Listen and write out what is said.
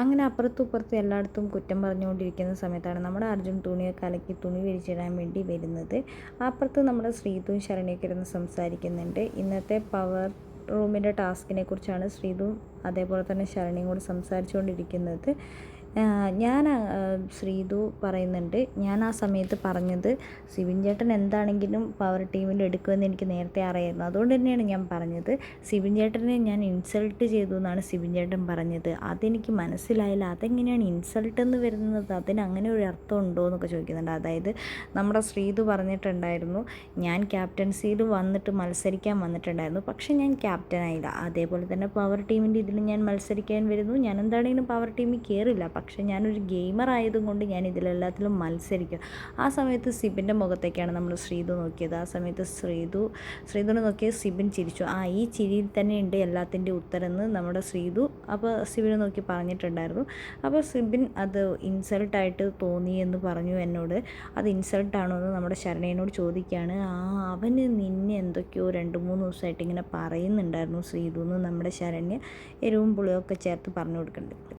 അങ്ങനെ അപ്പുറത്തും ഇപ്പുറത്തും എല്ലായിടത്തും കുറ്റം പറഞ്ഞുകൊണ്ടിരിക്കുന്ന സമയത്താണ് നമ്മുടെ അർജുൻ തുണിയൊക്കെ അലക്കി തുണി വിരിച്ചിടാൻ വേണ്ടി വരുന്നത്. അപ്പുറത്ത് നമ്മുടെ ശ്രീതും ശരണ്യൊക്കെ ഇരുന്ന് സംസാരിക്കുന്നുണ്ട്. ഇന്നത്തെ പവർ റൂമിന്റെ ടാസ്കിനെ കുറിച്ചാണ് ശ്രീതും അതേപോലെ തന്നെ ശരണിയും കൂടി സംസാരിച്ചുകൊണ്ടിരിക്കുന്നത്. ഞാൻ ശ്രീതു പറയുന്നുണ്ട്. ഞാൻ ആ സമയത്ത് പറഞ്ഞത് സിബിൻ ചേട്ടൻ എന്താണെങ്കിലും പവർ ടീമിൽ എടുക്കുമെന്ന് എനിക്ക് നേരത്തെ അറിയായിരുന്നു. അതുകൊണ്ട് തന്നെയാണ് ഞാൻ പറഞ്ഞത്. സിബിൻ ചേട്ടനെ ഞാൻ ഇൻസൾട്ട് ചെയ്തു എന്നാണ് സിബിൻ ചേട്ടൻ പറഞ്ഞത്. അതെനിക്ക് മനസ്സിലായില്ല. അതെങ്ങനെയാണ് ഇൻസൾട്ട് എന്ന് വരുന്നത്? അതിന് അങ്ങനെ ഒരു അർത്ഥം ഉണ്ടോ എന്നൊക്കെ ചോദിക്കുന്നുണ്ട്. അതായത് നമ്മുടെ ശ്രീതു പറഞ്ഞിട്ടുണ്ടായിരുന്നു ഞാൻ ക്യാപ്റ്റൻസിയിൽ വന്നിട്ട് മത്സരിക്കാൻ വന്നിട്ടുണ്ടായിരുന്നു. പക്ഷെ ഞാൻ ക്യാപ്റ്റനായില്ല അതേപോലെ തന്നെ പവർ ടീമിന്റെ ഇതിൽ ഞാൻ മത്സരിക്കാൻ വരുന്നു. ഞാൻ എന്താണെങ്കിലും പവർ ടീമിൽ കയറില്ല പക്ഷെ ഞാനൊരു ഗെയിമർ ആയതുകൊണ്ട് ഞാൻ ഇതിലെല്ലാത്തിലും മത്സരിക്കും. ആ സമയത്ത് സിബിന്റെ മുഖത്തേക്കാണ് നമ്മൾ ശ്രീതു നോക്കിയത്. ആ സമയത്ത് ശ്രീതു ശ്രീതുവിനെ നോക്കിയ സിബിൻ ചിരിച്ചു. ആ ഈ ചിരിയിൽ തന്നെ ഉണ്ട് എല്ലാത്തിന്റെ ഉത്തരം എന്ന് നമ്മുടെ ശ്രീതു അപ്പോൾ സിബിനെ നോക്കി പറഞ്ഞിട്ടുണ്ടായിരുന്നു. അപ്പോൾ സിബിൻ അത് ഇൻസൾട്ടായിട്ട് തോന്നി എന്ന് പറഞ്ഞു എന്നോട്. അത് ഇൻസൾട്ടാണോ എന്ന് നമ്മുടെ ശരണയനോട് ചോദിക്കുകയാണ്. ആ അവന് നിന്നെ എന്തൊക്കെയോ രണ്ട് മൂന്ന് ദിവസമായിട്ട് ഇങ്ങനെ പറയുന്നുണ്ടായിരുന്നു ശ്രീതു എന്ന് നമ്മുടെ ശരണ്യ എരിവും പുളിയൊക്കെ ചേർത്ത് പറഞ്ഞു കൊടുക്കുന്നുണ്ട്.